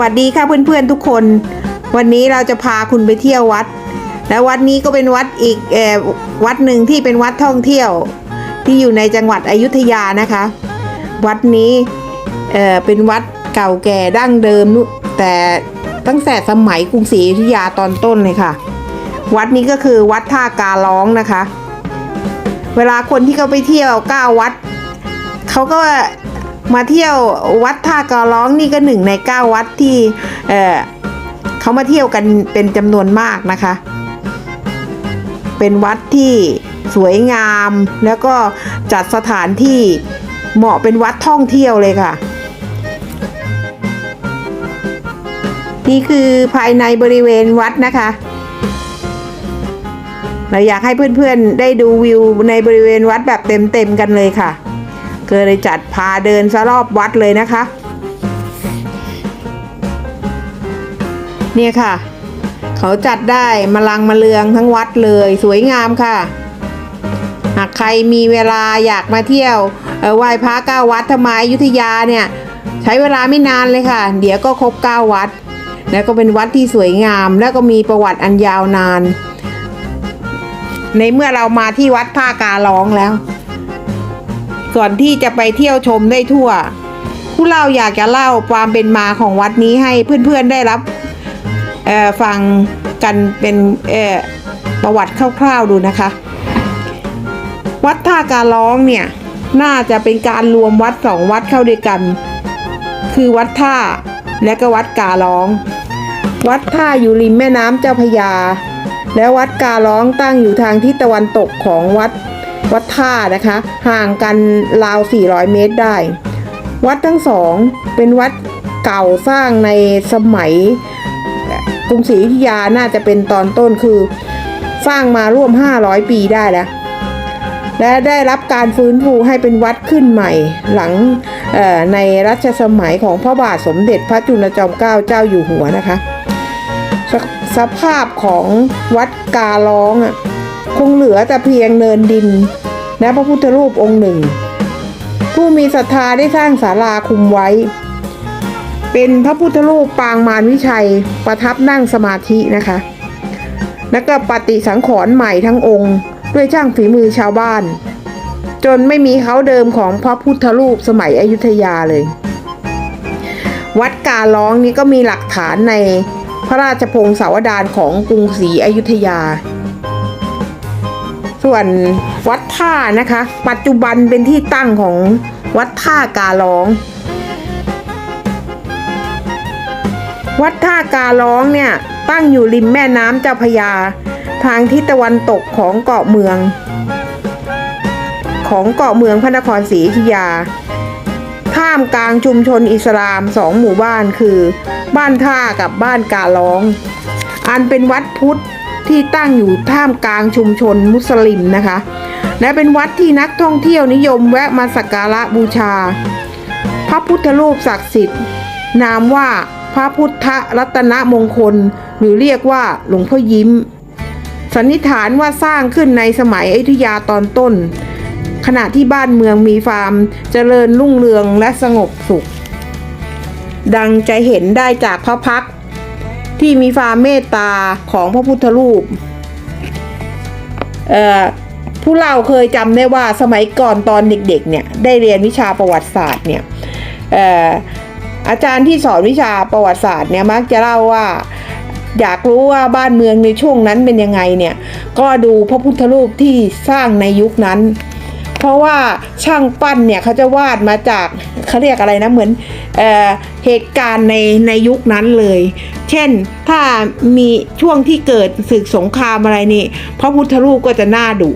วัสดีค่ะเพื่อนๆทุกคน วันนี้เราจะพาคุณไปเที่ยววัด และวัดนี้ก็เป็นวัดอีกอวัดหนึ่งที่เป็นวัดท่องเที่ยว ที่อยู่ในจังหวัดอยุธยานะคะ วัดนี้เเป็นวัดเก่าแก่ดั้งเดิมนุแต่ตั้งแต่สมัยกรุงศรีอยุธยาตอนต้นเลยค่ะ วัดนี้ก็คือวัดท่ากาล้องนะคะ เวลาคนที่เขาไปเที่ยวก้าวัดเขาก็ มาเที่ยววัดท่ากาล้องนี่ก็หนึ่งในเก้าวัดที่เออเขามาเที่ยวกันเป็นจำนวนมากนะคะ เป็นวัดที่สวยงามแล้วก็จัดสถานที่เหมาะเป็นวัดท่องเที่ยวเลยค่ะ นี่คือภายในบริเวณวัดนะคะ เราอยากให้เพื่อนๆได้ดูวิวในบริเวณวัดแบบเต็มๆกันเลยค่ะ ก็เลยจัดพาเดินซะรอบวัดเลยนะคะ เนี่ยค่ะ เขาจัดได้มาลังมาเลืองทั้งวัดเลยสวยงามค่ะ หากใครมีเวลาอยากมาเที่ยวไหว้พระเก้าวัดธรรมายุทธยาเนี่ย ใช้เวลาไม่นานเลยค่ะ เดี๋ยวก็ครบเก้าวัด แล้วก็เป็นวัดที่สวยงาม แล้วก็มีประวัติอันยาวนาน ในเมื่อเรามาที่วัดท่ากาล้องแล้ว ก่อนที่จะไปเที่ยวชมได้ทั่ว ผู้เล่าอยากจะเล่าความเป็นมาของวัดนี้ให้เพื่อนๆได้รับฟังกันเป็นประวัติคร่าวๆดูนะคะ วัดท่ากาล้องเนี่ยน่าจะเป็นการรวมวัดสองวัดเข้าด้วยกัน คือวัดท่าและก็วัดกาล้อง วัดท่าอยู่ริมแม่น้ำเจ้าพยา และวัดกาล้องตั้งอยู่ทางทิศตะวันตกของวัด วัดท่านะคะ ห่างกันราว 400 เมตรได้ วัดทั้งสองเป็นวัดเก่าสร้างในสมัยกรุงศรีอยุธยาน่าจะเป็นตอนต้นคือ สร้างมาร่วม 500 ปีได้แล้วและได้รับการฟื้นฟูให้เป็นวัดขึ้นใหม่ หลังในรัชสมัยของพระบาทสมเด็จพระจุลจอมเกล้าเจ้าอยู่หัวนะคะสสภาพของวัดกาล้องคงเหลือแต่เพียงเนินดิน และพระพุทธรูปองค์หนึ่ง ผู้มีศรัทธาได้สร้างศาลาคุมไว้ เป็นพระพุทธรูปปางมารวิชัยประทับนั่งสมาธินะคะ แล้วก็ปฏิสังขรณ์ใหม่ทั้งองค์ด้วยช่างฝีมือชาวบ้าน จนไม่มีเขาเดิมของพระพุทธรูปสมัยอยุธยาเลย วัดกาล้องนี้ก็มีหลักฐานในพระราชพงศาวดารของกรุงศรีอยุธยา ส่วน วัดท่านะคะ ปัจจุบันเป็นที่ตั้งของวัดท่ากาล้อง วัดท่ากาล้องเนี่ยตั้งอยู่ริมแม่น้ำเจ้าพยา ทางทิศตะวันตกของเกาะเมือง ของเกาะเมืองพระนครศรีอยุธยา ท่ามกลางชุมชนอิสลามสองหมู่บ้านคือ บ้านท่ากับบ้านกาล้อง อันเป็นวัดพุทธที่ตั้งอยู่ท่ามกลางชุมชนมุสลิมนะคะ และเป็นวัดที่นักท่องเที่ยวนิยมแวะมาสักการะบูชา พระพุทธรูปศักดิ์สิทธิ์ นามว่าพระพุทธรัตนมงคล หรือเรียกว่าหลวงพ่อยิ้ม สันนิษฐานว่าสร้างขึ้นในสมัยอยุธยาตอนต้น ขณะที่บ้านเมืองมีฟาร์มเจริญรุ่งเรืองและสงบสุข ดังจะเห็นได้จากพระพักที่มีฟาร์มเมตตาของพระพุทธรูป เอ่อ ผู้เล่าเคยจำได้ว่าสมัยก่อนตอนเด็กๆเนี่ยได้เรียนวิชาประวัติศาสตร์เนี่ยอาจารย์ที่สอนวิชาประวัติศาสตร์เนี่ยมักจะเล่าว่าอยากรู้ว่าบ้านเมืองในช่วงนั้นเป็นยังไงเนี่ยก็ดูพระพุทธรูปที่สร้างในยุคนั้น เพราะว่าช่างปั้นเนี่ยเขาจะวาดมาจากเขาเรียกอะไรนะเหมือนเออเหตุการณ์ในในยุคนั้นเลย เช่นถ้ามีช่วงที่เกิดศึกสงครามอะไรนี่พระพุทธรูปก็จะน่าดุ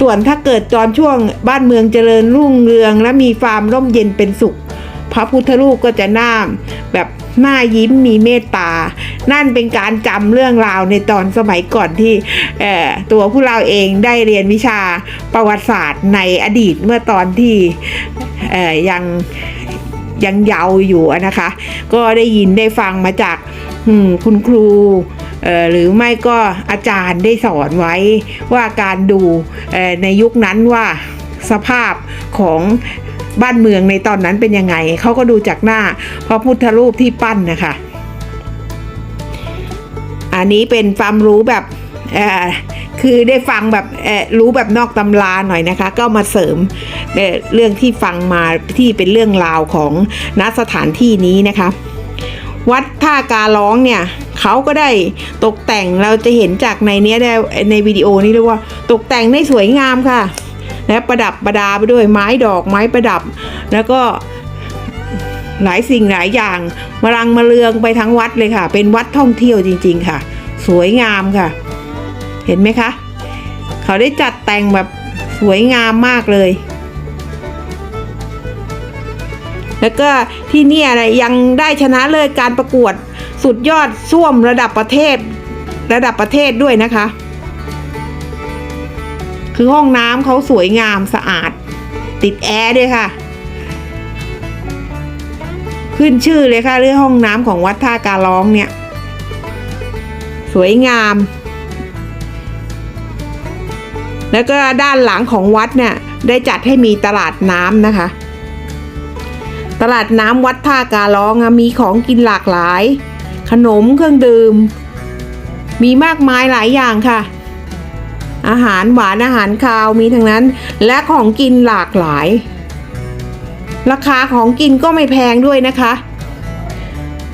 ส่วนถ้าเกิดตอนช่วงบ้านเมืองเจริญรุ่งเรือง และมีฟาร์มร่มเย็นเป็นสุข พระพุทธรูปก็จะหน้าแบบหน้ายิ้มมีเมตตา นั่นเป็นการจำเรื่องราวในตอนสมัยก่อนที่ตัวผู้เราเองได้เรียนวิชาประวัติศาสตร์ในอดีตเมื่อตอนที่ยังยังเยาว์อยู่นะคะ ก็ได้ยินได้ฟังมาจากคุณครู หรือไม่ก็อาจารย์ได้สอนไว้ว่าการดูในยุคนั้นว่าสภาพของบ้านเมืองในตอนนั้นเป็นยังไง เขาก็ดูจากหน้าพระพุทธรูปที่ปั้นนะคะ อันนี้เป็นความรู้แบบคือได้ฟังแบบรู้แบบนอกตำราหน่อยนะคะ ก็มาเสริมเอ่อเรื่องที่ฟังมาที่เป็นเรื่องราวของณสถานที่นี้นะคะ วัดท่ากาล้องเนี่ย เขาก็ได้ตกแต่งเราจะเห็นจากในเนี้ยได้ในวิดีโอนี้เรียว่าตกแต่งได้สวยงามค่ะ และประดับประดาไปด้วยไม้ดอกไม้ประดับ แล้วก็หลายสิ่งหลายอย่างมารังมาเลืองไปทั้งวัดเลยค่ะ เป็นวัดท่องเที่ยวจริง ๆ ค่ะ สวยงามค่ะ เห็นไหมคะ เขาได้จัดแต่งแบบสวยงามมากเลย แล้วก็ที่นี่ยนะยังได้ชนะเลิศการประกวด สุดยอดส้วมระดับประเทศ ระดับประเทศด้วยนะคะ คือห้องน้ำเขาสวยงามสะอาด ติดแอร์ด้วยค่ะ ขึ้นชื่อเลยค่ะเรื่องห้องน้ำของวัดท่าการร้องเนี่ย สวยงาม แล้วก็ด้านหลังของวัดเนี่ยได้จัดให้มีตลาดน้ำนะคะตลาดน้ำวัดท่าการ้องมีของกินหลากหลาย นมเครื่องดื่ม มีมากมายหลายอย่างค่ะ อาหารหวานอาหารคาวมีทั้งนั้น และของกินหลากหลาย ราคาของกินก็ไม่แพงด้วยนะคะ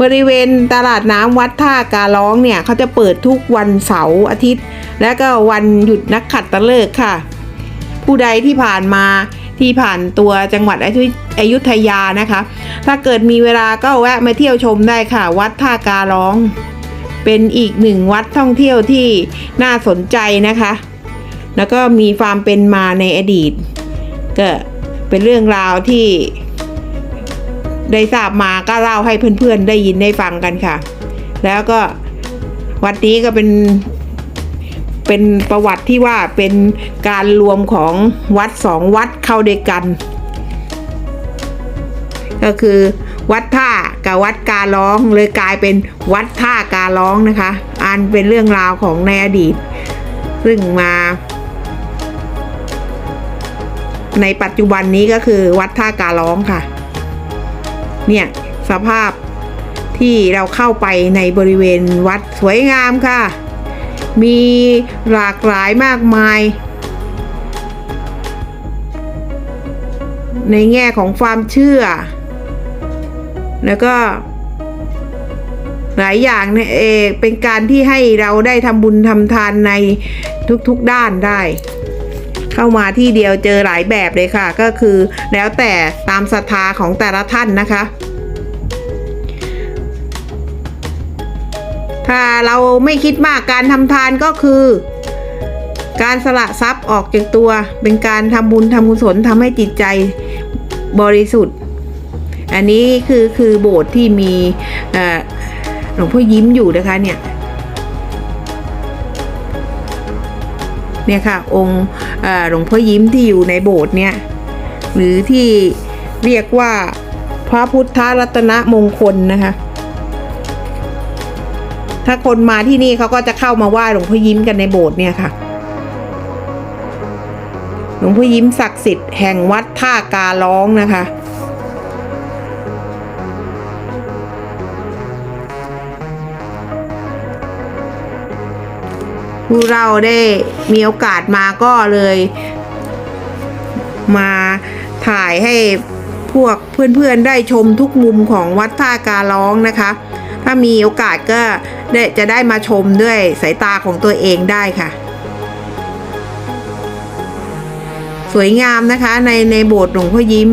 บริเวณตลาดน้ำวัดท่าการ้องเนี่ยเขาจะเปิดทุกวันเสาร์อาทิตย์ และก็วันหยุดนักขัตฤกษ์ค่ะ ผู้ใดที่ผ่านมา ที่ผ่านตัวจังหวัดอยุอยุธยานะคะ ถ้าเกิดมีเวลาก็แวะมาเที่ยวชมได้ค่ะ วัดท่าการ้อง เป็นอีกหนึ่งวัดท่องเที่ยวที่น่าสนใจนะคะ แล้วก็มีความเป็นมาในอดีต ก็เป็นเรื่องราวที่ได้ทราบมาก็เล่าให้เพื่อนๆ ได้ยินได้ฟังกันค่ะ แล้วก็วัดนี้ก็เป็น เป็นประวัติที่ว่าเป็นการรวมของวัดสองวัดเข้าด้วยกัน ก็คือวัดท่ากับวัดกาล้องเลยกลายเป็นวัดท่ากาล้องนะคะอันเป็นเรื่องราวของในอดีต ซึ่งมา ในปัจจุบันนี้ก็คือวัดท่ากาล้องค่ะ เนี่ยสภาพที่เราเข้าไปในบริเวณวัดสวยงามค่ะ มีหลากหลายมากมาย ในแง่ของความเชื่อ แล้วก็หลายอย่างเนี่ยเอเป็นการที่ให้เราได้ทำบุญทำทานในทุกๆด้านได้ เข้ามาที่เดียวเจอหลายแบบเลยค่ะ ก็คือแล้วแต่ตามศรัทธาของแต่ละท่านนะคะ ถ้าเราไม่คิดมากการทำทานก็คือ การสละทรัพย์ออกจากตัว เป็นการทำบุญทำกุศลทำให้จิตใจบริสุทธิ์ อันนี้คือคือโบสถ์ที่มีหลวงพ่อยิ้มอยู่นะคะเนี่ยเนี่ยค่ะองค์หลวงพ่อยิ้มที่อยู่ในโบสถ์เนี่ยหรือที่เรียกว่าพระพุทธรัตนมงคลนะคะ ถ้าคนมาที่นี่เขาก็จะเข้ามาไหว้หลวงพ่อยิ้มกันในโบสถ์เนี่ยค่ะ หลวงพ่อยิ้มศักดิ์สิทธิ์แห่งวัดท่ากาล้องนะคะผู้เราได้มีโอกาสมาก็เลย มาถ่ายให้พวกเพื่อนๆได้ชมทุกมุมของวัดท่าการ้องนะคะ ถ้ามีโอกาสก็จะได้มาชมด้วยสายตาของตัวเองได้ค่ะ สวยงามนะคะในในโบสถ์หลวงพ่อยิ้ม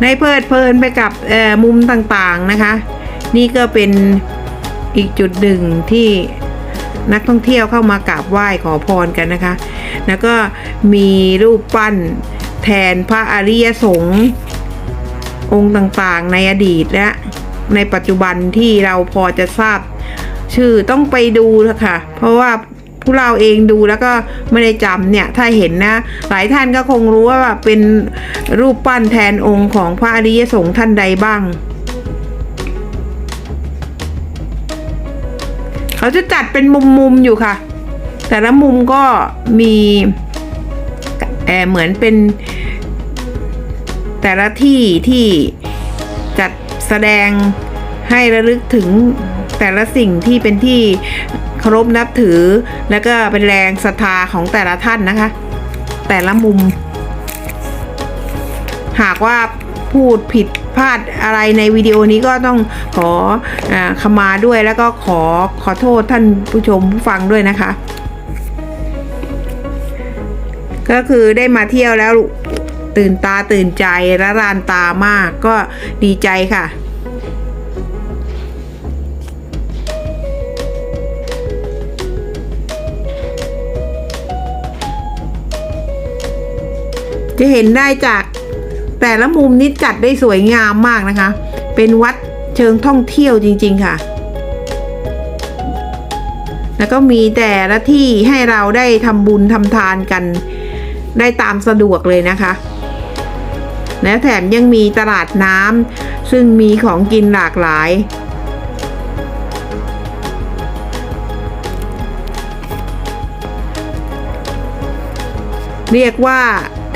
ได้เพลิดเพลินไปกับมุมต่างๆนะคะ นี่ก็เป็นอีกจุดหนึ่งที่นักท่องเที่ยวเข้ามากราบไหว้ขอพรกันนะคะ แล้วก็มีรูปปั้นแทนพระอริยสงฆ์องค์ต่างๆ ในอดีตและในปัจจุบันที่เราพอจะทราบชื่อต้องไปดูนะคะเพราะว่า พผู้เราเองดูแล้วก็ไม่ได้จำเนี่ยถ้าเห็นนะ หลายท่านก็คงรู้ว่าเป็นรูปปั้นแทนองค์ของพระอริยสงฆ์ท่านใดบ้างเขาจะจัดเป็นมุมๆอยู่ค่ะ แต่ละมุมก็มีเออเหมือนเป็น แต่ละที่ที่จัดแสดงให้ระลึกถึง แต่ละสิ่งที่เป็นที่เคารพนับถือ แล้วก็เป็นแรงศรัทธาของแต่ละท่านนะคะ แต่ละมุม หากว่าพูดผิดพลาดอะไรในวิดีโอนี้ก็ต้องขออขมาด้วยแล้วก็ขอขอโทษท่านผู้ชมผู้ฟังด้วยนะคะ ก็คือได้มาเที่ยวแล้วตื่นตาตื่นใจและรานตามากก็ดีใจค่ะ จะเห็นได้จากแต่ละมุมนี้จัดได้สวยงามมากนะคะ เป็นวัดเชิงท่องเที่ยวจริง ๆค่ะ แล้วก็มีแต่ละที่ให้เราได้ทำบุญทำทานกัน ได้ตามสะดวกเลยนะคะ และแถมยังมีตลาดน้ำซึ่งมีของกินหลากหลายเรียกว่า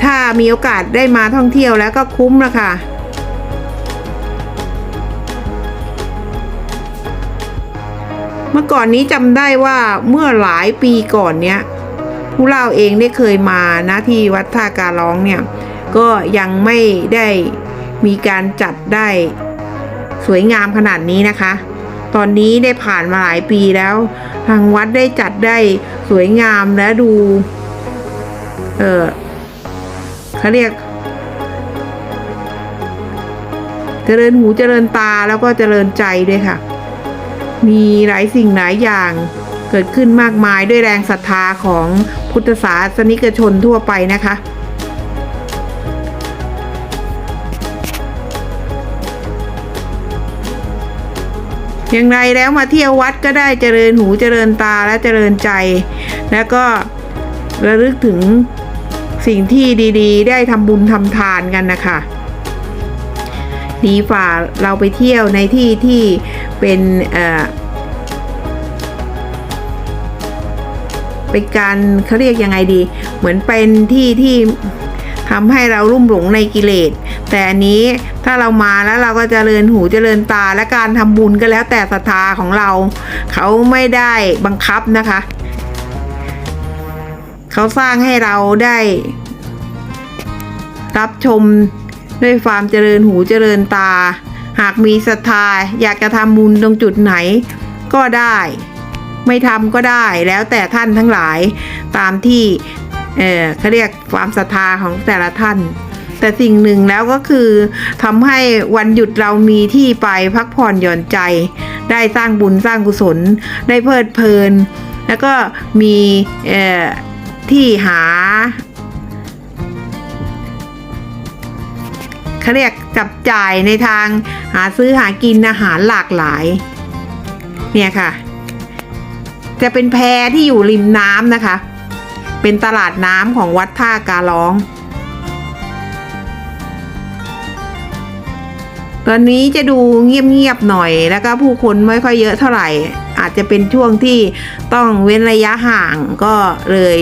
ถ้ามีโอกาสได้มาท่องเที่ยวแล้วก็คุ้มละค่ะ เมื่อก่อนนี้จำได้ว่าเมื่อหลายปีก่อนเนี้ยผู้เล่าเองได้เคยมานะที่วัดท่าการร้องเนี่ย ก็ยังไม่ได้มีการจัดได้สวยงามขนาดนี้นะคะ ตอนนี้ได้ผ่านมาหลายปีแล้ว ทางวัดได้จัดได้สวยงามและดู เออ เขาเรียก เจริญหูเจริญตาแล้วก็เจริญใจด้วยค่ะ มีหลายสิ่งหลายอย่างเกิดขึ้นมากมายด้วยแรงศรัทธาของพุทธศาสนิกชนทั่วไปนะคะ อย่างไรแล้วมาเที่ยววัดก็ได้เจริญหูเจริญตาและเจริญใจ แล้วก็ระลึกถึง สิ่งที่ดีๆ ได้ทำบุญทำทานกันนะคะ ดีฝ่าเราไปเที่ยวในที่ที่เป็นเอ่อเป็นการเขาเรียกยังไงดี เหมือนเป็นที่ที่ทำให้เรารุ่มหลงในกิเลส แต่อันนี้ถ้าเรามาแล้วเราก็จเจริญหูเจริญตาและการทำบุญก็แล้วแต่ศรัทธาของเรา เขาไม่ได้บังคับนะคะ เขาสร้างให้เราได้ รับชมด้วยความเจริญหูเจริญตา หากมีศรัทธาอยากจะทำบุญตรงจุดไหนก็ได้ ไม่ทำก็ได้แล้วแต่ท่านทั้งหลายตามที่เออเขาเรียกความศรัทธาของแต่ละท่าน แต่สิ่งหนึ่งแล้วก็คือทำให้วันหยุดเรามีที่ไปพักผ่อนหย่อนใจ ได้สร้างบุญสร้างกุศล ได้เพลิดเพลิน แล้วก็มีเออ ที่หาเขาเรียกจับจ่ายในทางหาซื้อหากินอาหารหลากหลาย เนี่ยค่ะ จะเป็นแพที่อยู่ริมน้ำนะคะ เป็นตลาดน้ำของวัดท่าการ้อง ตอนนี้จะดูเงียบๆหน่อยแล้วก็ผู้คนไม่ค่อยเยอะเท่าไหร่ อาจจะเป็นช่วงที่ต้องเว้นระยะห่างก็เลย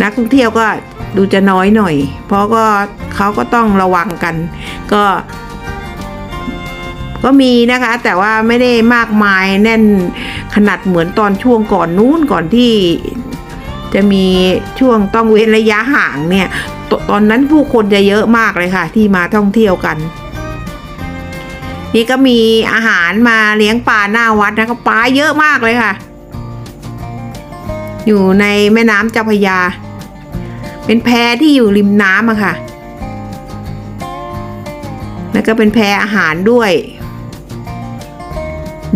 นักท่องเที่ยวก็ดูจะน้อยหน่อย เพราะก็เขาก็ต้องระวังกัน ก็ ก็มีนะคะ แต่ว่าไม่ได้มากมายแน่นขนาดเหมือนตอนช่วงก่อนนู้นก่อนที่ จะมีช่วงต้องเว้นระยะห่างเนี่ยตตอนนั้นผู้คนจะเยอะมากเลยค่ะ ที่มาท่องเที่ยวกัน นี่ก็มีอาหารมาเลี้ยงปลาหน้าวัดนะคะปลาเยอะมากเลยค่ะ อยู่ในแม่น้ำเจ้าพระยา เป็นแพที่อยู่ริมน้ำอะค่ะ แล้วก็เป็นแพอาหารด้วย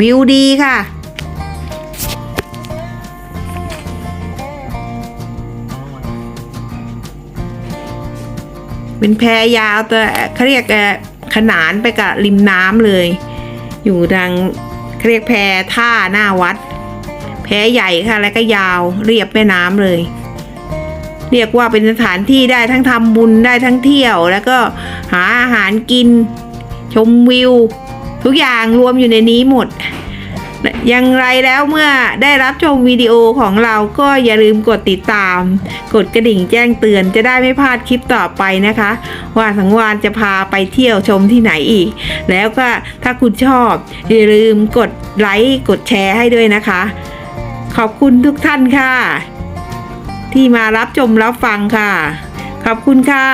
วิวดีค่ะ เป็นแพยาวแต่เขาเรียกขนานไปกับริมน้ำเลย อยู่ทางเขาเรียกแพท่าหน้าวัด แพแพใหญ่ค่ะและก็ยาวเรียบแม่น้ำเลย เรียกว่าเป็นสถานที่ได้ทั้งทำบุญได้ทั้งเที่ยว แล้วก็หาอาหารกิน ชมวิว ทุกอย่างรวมอยู่ในนี้หมดอย่างไรแล้วเมื่อได้รับชมวิดีโอของเราก็อย่าลืมกดติดตาม กดกระดิ่งแจ้งเตือนจะได้ไม่พลาดคลิปต่อไปนะคะ ว่าสังวานจะพาไปเที่ยวชมที่ไหนอีก แล้วก็ถ้าคุณชอบอย่าลืมกดไลค์กดแชร์ให้ด้วยนะคะ ขอบคุณทุกท่านค่ะ ที่มารับชมรับฟังค่ะ ขอบคุณค่ะ